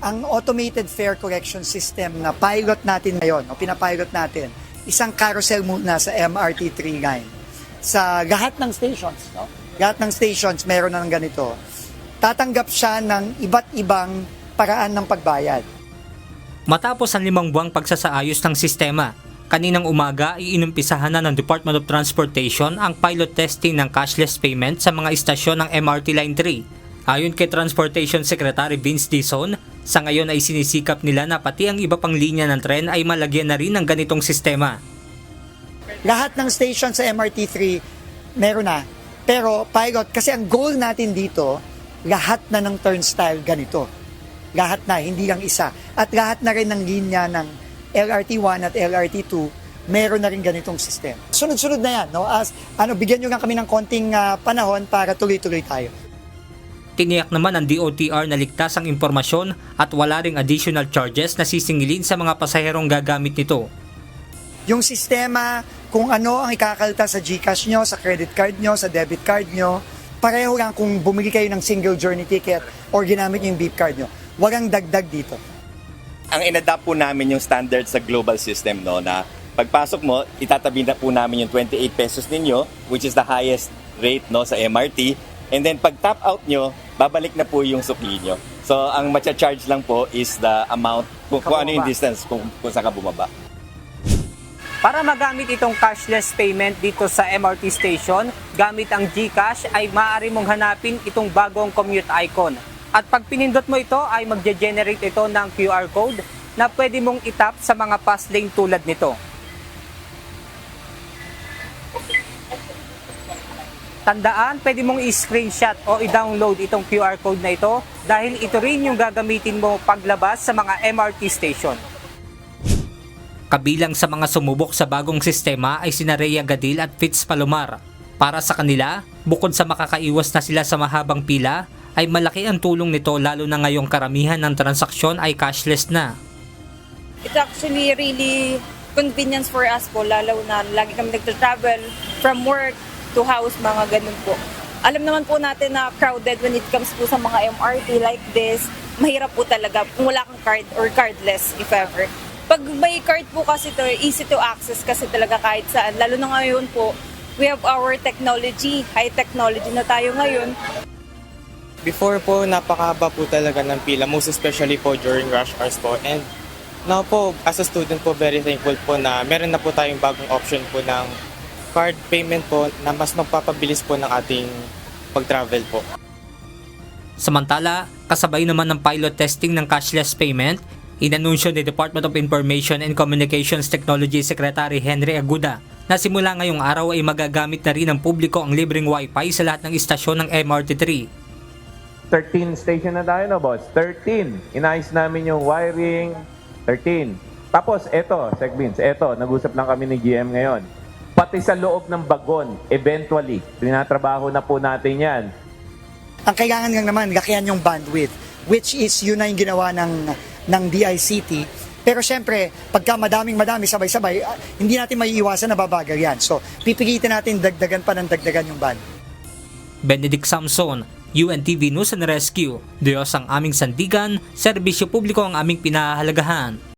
ang automated fare correction system na pilot natin ngayon, o pinapilot natin, isang carousel muna sa MRT 39. Sa lahat ng stations, no? lahat ng stations meron na ng ganito. Tatanggap siya ng iba't ibang paraan ng pagbayad. Matapos ang limang buwang pagsasaayos ng sistema, kaninang umaga ay inumpisahan na ng Department of Transportation ang pilot testing ng cashless payment sa mga istasyon ng MRT Line 3. Ayon kay Transportation Secretary Vince Dizon, sa ngayon ay sinisikap nila na pati ang iba pang linya ng tren ay malagyan na rin ng ganitong sistema. Lahat ng station sa MRT 3 meron na. Pero pilot, kasi ang goal natin dito, lahat na ng turnstile ganito. Lahat na, hindi lang isa. At lahat na rin ng linya ng LRT1 at LRT2, meron na rin ganitong system. Sunod-sunod na yan. No? As, ano, bigyan nyo lang kami ng konting ah, panahon para tuloy-tuloy tayo. Tiniyak naman ng DOTR na ligtas ang impormasyon at wala ring additional charges na sisingilin sa mga pasaherong gagamit nito. Yung sistema, kung ano ang ikakalta sa GCash nyo, sa credit card nyo, sa debit card nyo, pareho lang kung bumili kayo ng single journey ticket or ginamit yung beep card nyo. Walang dagdag dito. ang inadapt po namin yung standard sa global system no na pagpasok mo itatabi na po namin yung 28 pesos ninyo which is the highest rate no sa MRT and then pag tap out nyo babalik na po yung sukli nyo so ang matcha-charge lang po is the amount kung, kung ano yung distance kung, kung saan ka bumaba Para magamit itong cashless payment dito sa MRT station, gamit ang GCash ay maaari mong hanapin itong bagong commute icon. At pag pinindot mo ito ay magge-generate ito ng QR code na pwede mong itap sa mga pass lane tulad nito. Tandaan, pwede mong i-screenshot o i-download itong QR code na ito dahil ito rin yung gagamitin mo paglabas sa mga MRT station. Kabilang sa mga sumubok sa bagong sistema ay sina Rhea Gadil at Fitz Palomar. Para sa kanila, bukod sa makakaiwas na sila sa mahabang pila, ay malaki ang tulong nito lalo na ngayong karamihan ng transaksyon ay cashless na. It's actually really convenience for us po, lalo na lagi kami nagtra-travel from work to house, mga ganun po. Alam naman po natin na crowded when it comes po sa mga MRT like this. Mahirap po talaga kung wala kang card or cardless if ever. Pag may card po kasi to, easy to access kasi talaga kahit saan. Lalo na ngayon po, we have our technology, high technology na tayo ngayon. Before po, napakahaba po talaga ng pila, most especially po during rush hours po. And now po, as a student po, very thankful po na meron na po tayong bagong option po ng card payment po na mas magpapabilis po ng ating pag-travel po. Samantala, kasabay naman ng pilot testing ng cashless payment, inanunsyo ni Department of Information and Communications Technology Secretary Henry Aguda na simula ngayong araw ay magagamit na rin ng publiko ang libreng wifi sa lahat ng istasyon ng MRT3. 13 station na tayo, no, boss? 13. Inayos namin yung wiring. 13. Tapos, eto, Vince, eto, nag-usap lang kami ni GM ngayon. Pati sa loob ng bagon, eventually, tinatrabaho na po natin yan. Ang kailangan lang naman, lakihan yung bandwidth, which is yun na yung ginawa ng, ng DICT. Pero syempre, pagka madaming madami, sabay-sabay, ah, hindi natin maiiwasan na babagal yan. So, pipilitin natin dagdagan pa ng dagdagan yung band. Benedict Samson, UNTV News and Rescue. Diyos ang aming sandigan, serbisyo publiko ang aming pinahahalagahan.